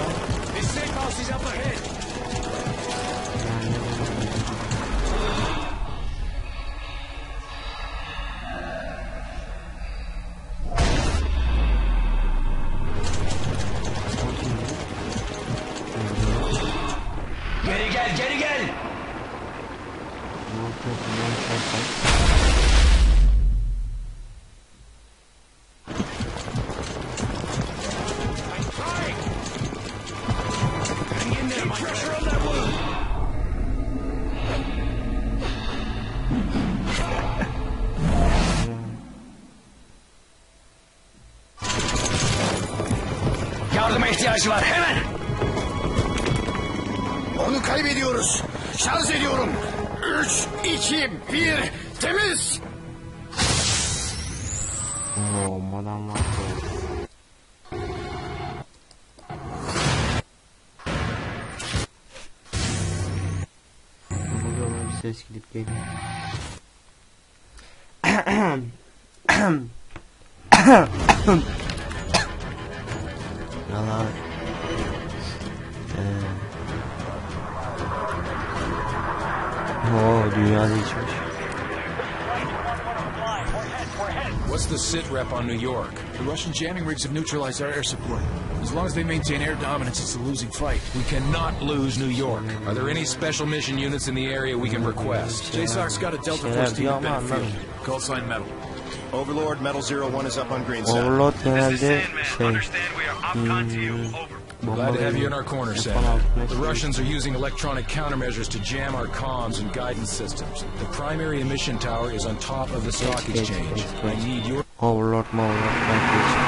lan? Mistake hostage up ahead. Geri gel geri gel. Yok yok yok yok. İhtiyacı var hemen. Onu kaybediyoruz. Şarj ediyorum. Üç, iki, bir, temiz. Oo madam var. Ses gidip geliyor. Valla Oo dünya değişmiş. What's the sit rep on New York? The Russian jamming rigs have neutralized our air support. As long as they maintain air dominance, it's a losing fight. We cannot lose New York. Are there any special mission units in the area we can request? JSOC's got a Delta Force team diyor at ama Bennett Field. Call sign metal. Overlord, Metal Zero One is up on green side. Overlord This is genelde Sandman. şey Understand we are OPCON to you. hmm, Over. bomba Glad to have you in our corner, Yapan Sam. The Russians are using electronic countermeasures to jam our comms and guidance systems. The primary emission tower is on top of the stock Geç, geç, exchange. I need your Overlord mu Overlord ben geçtim.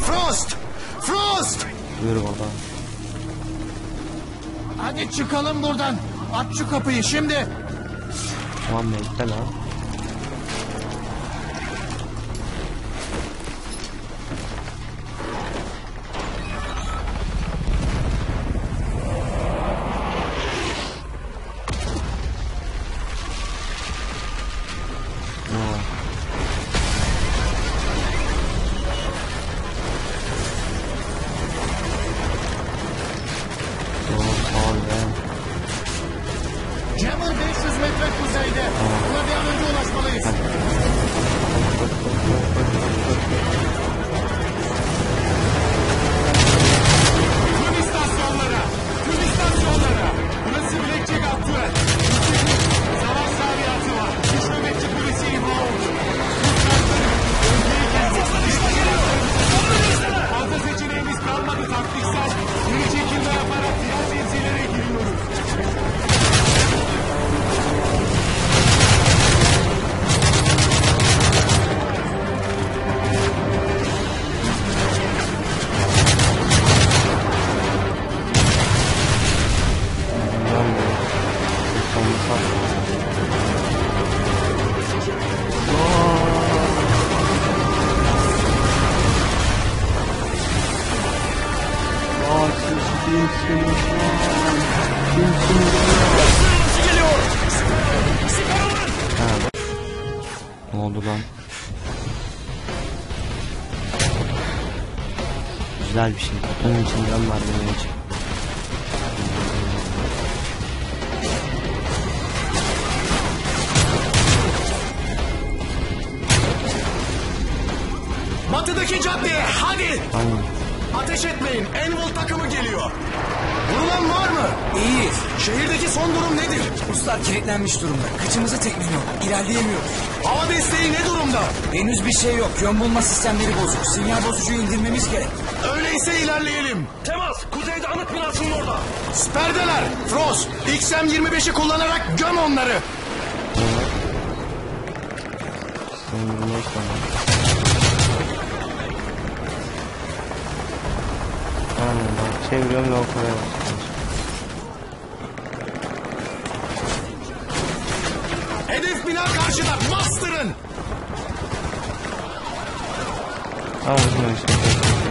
Frost! Frost! Buyur baba. Hadi çıkalım buradan. Aç şu kapıyı şimdi. Tamam bekle lan. Ne Aa siz kimsiniz lan? Kimsiniz lan? Ha, bak. Ne oldu lan? Güzel bir şey. Kutunun içinden var benim için. Batıdaki caddeye hadi. Tamam. Ateş etmeyin. Envil takımı geliyor. Vurulan var mı? İyi. Şehirdeki son durum nedir? Ruslar kilitlenmiş durumda. Kıçımızı tekmeliyor. İlerleyemiyoruz. Hava desteği ne durumda? Henüz bir şey yok. Yön bulma sistemleri bozuk. Sinyal bozucuyu indirmemiz gerek. Öyleyse ilerleyelim. Temas kuzeyde anıt binasının orada. Sperdeler. Frost. XM-25'i kullanarak göm onları. Sen bak çeviriyorum ve okumaya başlıyorum. Hedef bina karşıda. Tamam uzun işte.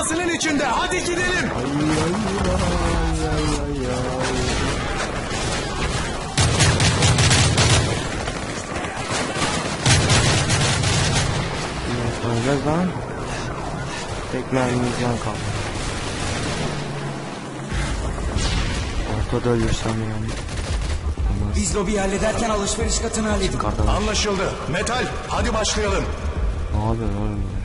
Binasının içinde. Hadi gidelim. Öleceğiz lan. Tek mermimiz yan kaldı. Ortada ölürsem yani. Biz lobiyi hallederken alışveriş katını halledin. Anlaşıldı. Metal. Hadi başlayalım. Ne yapıyorsun oğlum ya?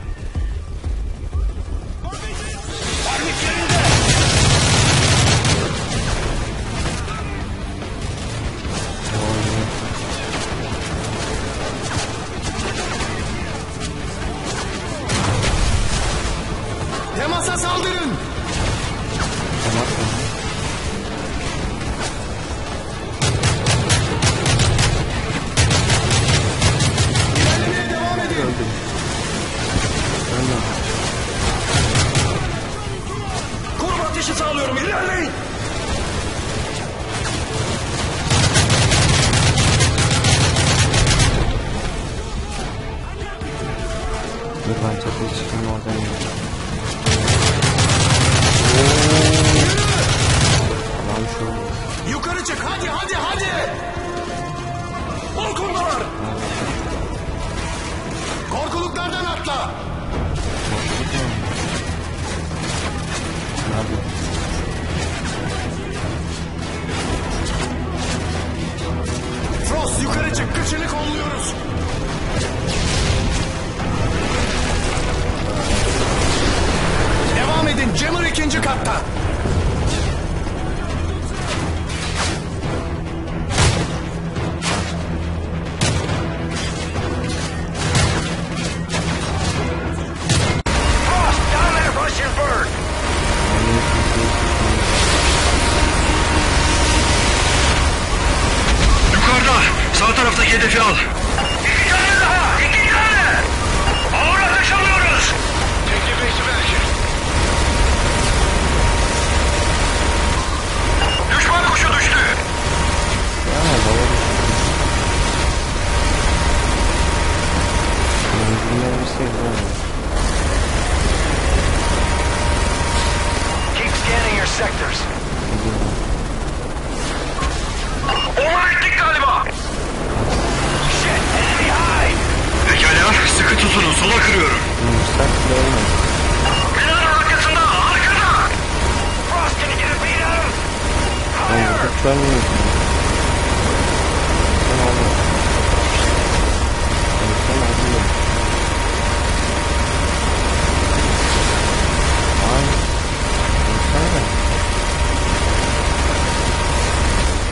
Dur ben çatıya çıkayım oradan yiyeceğim. Şu Yukarı çık. Hadi hadi hadi. Balkondalar. Korkuluklardan atla. ne yapıyor? Frost yukarı çık. Kıçını kolluyoruz. Sağ taraftaki hedefi al. İki tane daha. İki tane. Ağır ateş alıyoruz. Düşman kuşu düştü. Ya baba şey var. Keep scanning your sectors. Pekala. Sıkı tutunun. Sola kırıyorum. Yumuşak bile olmaz. Binanın arkasında, arkada. Frost, can you get a beat on